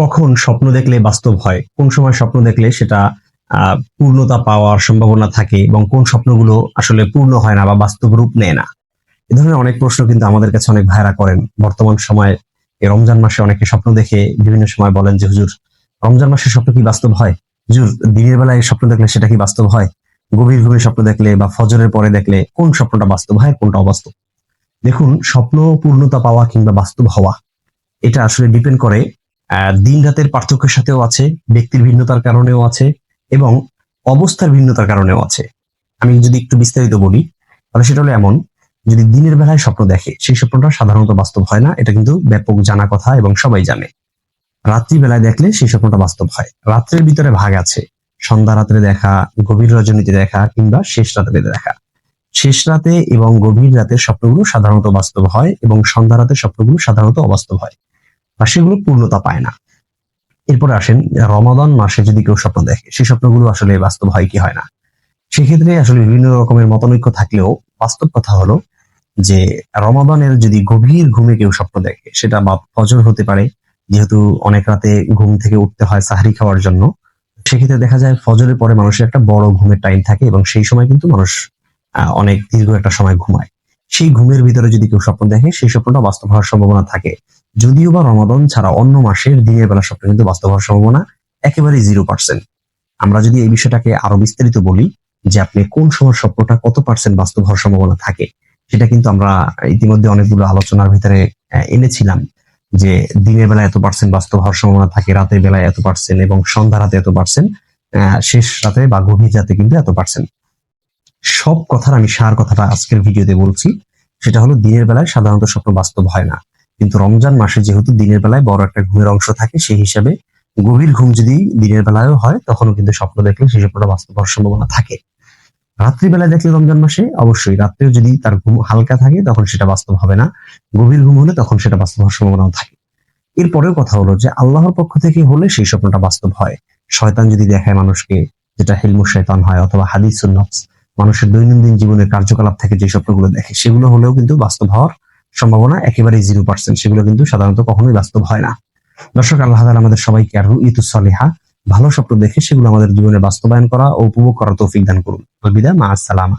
কখন স্বপ্ন দেখলে বাস্তব হয়? কোন সময় স্বপ্ন দেখলে সেটা পূর্ণতা পাওয়ার সম্ভাবনা থাকে এবং কোন স্বপ্নগুলো আসলে পূর্ণ হয় না বা বাস্তব রূপ নেয় না? এ ধরনের অনেক প্রশ্ন কিন্তু আমাদের কাছে অনেক ভাইরা করেন। বর্তমান সময়ে রমজান মাসে অনেকে স্বপ্ন দেখে, বিভিন্ন সময় বলেন যে, হুজুর, রমজান মাসের স্বপ্ন কি বাস্তব হয়? হুজুর, দিনের বেলায় স্বপ্ন দেখলে সেটা কি বাস্তব হয়? গভীর ঘুমে স্বপ্ন দেখলে বা ফজরের পরে দেখলে কোন স্বপ্নটা বাস্তব হয়, কোনটা অবাস্তব? দেখুন, স্বপ্ন পূর্ণতা পাওয়া কিংবা বাস্তব হওয়া, এটা আসলে ডিপেন্ড করে দিন রাতের পার্থক্যের সাথেও আছে, ব্যক্তির ভিন্নতার কারণেও আছে এবং অবস্থার ভিন্নতার কারণেও আছে। আমি যদি একটু বিস্তারিত বলি, তাহলে সেটা হলো এমন, যদি দিনের বেলায় স্বপ্ন দেখে, সেই স্বপ্নটা সাধারণত বাস্তব হয় না, এটা কিন্তু ব্যাপক জানা কথা এবং সবাই জানে। রাত্রি বেলায় দেখলে সেই স্বপ্নটা বাস্তব হয়। রাত্রের ভিতরে ভাগ আছে, সন্ধ্যা রাত্রে দেখা, গভীর রজনীতে দেখা কিংবা শেষ রাত্রে দেখা। শেষ রাতে এবং গভীর রাতের স্বপ্নগুলো সাধারণত বাস্তব হয় এবং সন্ধ্যা রাতের স্বপ্নগুলো সাধারণত অবাস্তব হয়। বা সেগুলো পূর্ণতা পায় না। এরপরে আসেন, রমাদান মাসে যদি কেউ স্বপ্ন দেখে, সেই স্বপ্নগুলো আসলে বাস্তব হয় কি হয় না? সেক্ষেত্রে আসলে বিভিন্ন রকমের মতানৈক্য থাকলেও বাস্তব কথা হলো যে, রমাদানের যদি গভীর ঘুমে কেউ স্বপ্ন দেখে, সেটা বা ফজর হতে পারে, যেহেতু অনেক রাতে ঘুম থেকে উঠতে হয় সাহারি খাওয়ার জন্য, সেক্ষেত্রে দেখা যায় ফজরের পরে মানুষের একটা বড় ঘুমের টাইম থাকে এবং সেই সময় কিন্তু মানুষ অনেক দীর্ঘ একটা সময় ঘুমায়। সেই ঘুমের ভিতরে যদি কেউ স্বপ্ন দেখে, সেই স্বপ্নটা বাস্তব হওয়ার সম্ভাবনা থাকে। যদিও বা রমাদন ছাড়া অন্য মাসের দিনের বেলা স্বপ্ন কিন্তু বাস্তব হওয়ার সম্ভাবনা একেবারে জিরো পার্সেন্ট আমরা যদি এই বিষয়টাকে আরও বিস্তারিত বলি যে আপনি কোন সময় স্বপ্নটা কত পার্সেন্ট বাস্তব হওয়ার সম্ভাবনা থাকে, সেটা কিন্তু আমরা ইতিমধ্যে অনেকগুলো আলোচনার ভিতরে এনেছিলাম যে দিনের বেলা এত পার্সেন্ট বাস্তব হওয়ার সম্ভাবনা থাকে, রাতের বেলায় এত পার্সেন্ট এবং সন্ধ্যা রাতে এত পার্সেন্ট শেষ রাতে বা গভীর রাতে কিন্তু এত পার্সেন্ট সব কথার আমি সার কথাটা আজকের ভিডিওতে বলছি, সেটা হলো দিনের বেলায় সাধারণত স্বপ্ন বাস্তব হয় না। কিন্তু রমজান মাসে যেহেতু দিনের বেলায় বড় একটা ঘুমের অংশ থাকে, সেই হিসাবে গভীর ঘুম যদি দিনের বেলায়ও হয়, তখনও কিন্তু স্বপ্ন দেখলে সেই স্বপ্নটা বাস্তব হওয়ার সম্ভাবনা থাকে। রাত্রিবেলায় দেখলে রমজান মাসে অবশ্যই, রাত্রেও যদি তার ঘুম হালকা থাকে, তখন সেটা বাস্তব হবে না। গভীর ঘুম হলে তখন সেটা বাস্তব হওয়ার সম্ভাবনাও থাকে। এরপরেও কথা হলো যে, আল্লাহর পক্ষ থেকে হলে সেই স্বপ্নটা বাস্তব হয়। শয়তান যদি দেখায় মানুষকে যেটা হেলমু শয়তান হয় অথবা হাদিস মানুষের দৈনন্দিন জীবনের কার্যকলাপ থেকে যে স্বপ্নগুলো দেখে, সেগুলো হলেও কিন্তু বাস্তব হওয়ার সম্ভাবনা একেবারে জিরো পার্সেন্ট সেগুলো কিন্তু সাধারণত কখনোই বাস্তব হয় না। দর্শক, আল্লাহ তালা আমাদের সবাইকে আর ইতু সলেহা, ভালো স্বপ্ন দেখে সেগুলো আমাদের জীবনে বাস্তবায়ন করা ও উপভোগ করার তৌফিক দান করুন। বিদা মা আসসালামা।